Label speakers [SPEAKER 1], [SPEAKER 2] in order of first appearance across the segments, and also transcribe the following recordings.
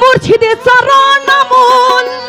[SPEAKER 1] মুর্শিদের চরণ মূল্য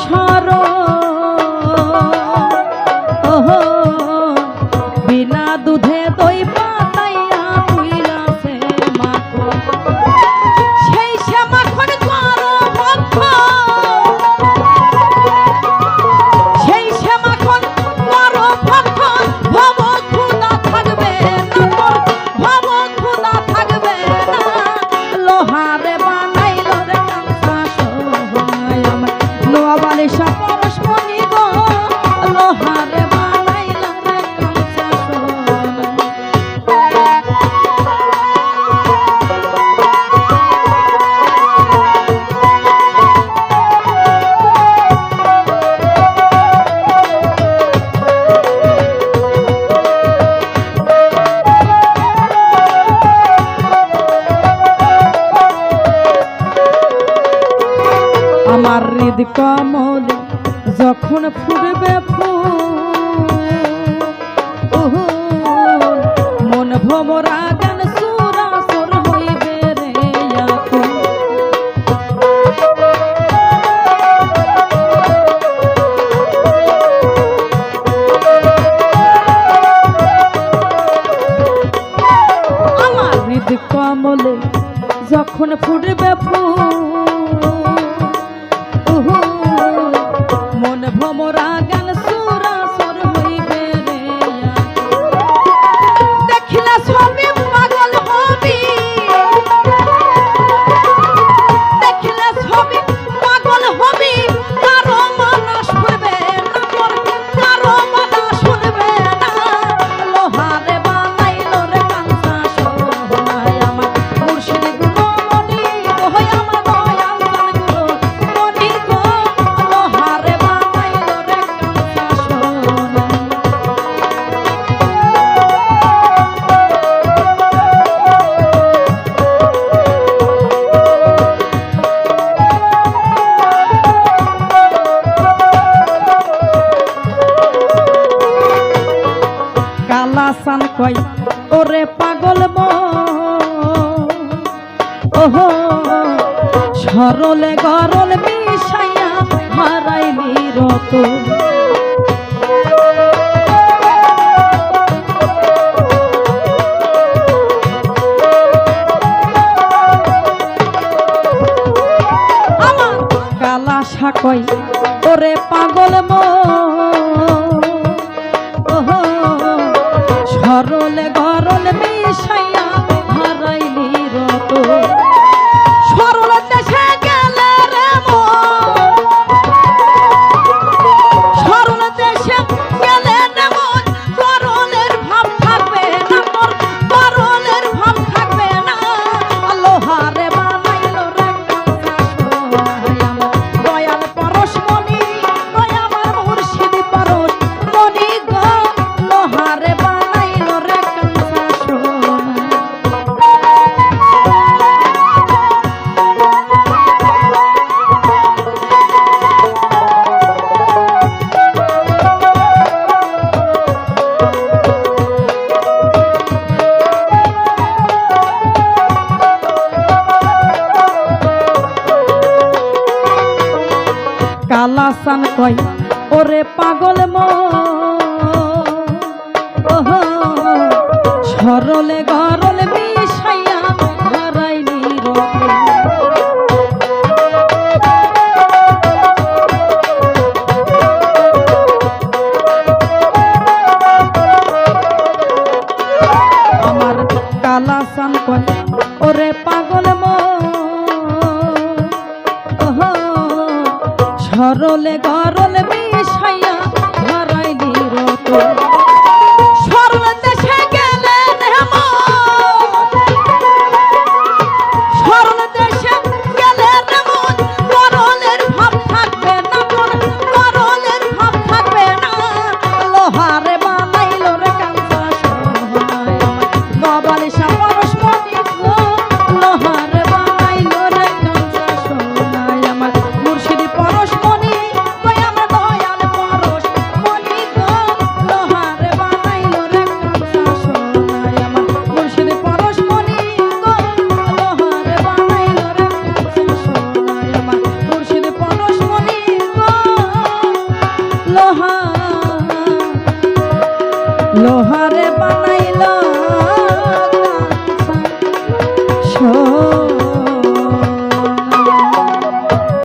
[SPEAKER 1] চাঁদ কমল যখন ফুটবে ফুল। মন ভমরা গান সুরা সর হইবে রে আমার হৃদ কমলে যখন ফুটবে ফুল। ভ্রমরা আলাসান কই, ওরে পাগল ওহো, সরলে গরল মিশাইয়া মারাই নিরত। আমার কালা সাকয় ওরে পাগল মো ঘরলে ঘরলে মিশাইয়া হারাইলি রত কয়, ওরে পাগল ম। সরলে গরলে মিশাইয়া হারাই নির আমার কালা সান কয়, ওরে পাগল ম। সরলে তুমি মহা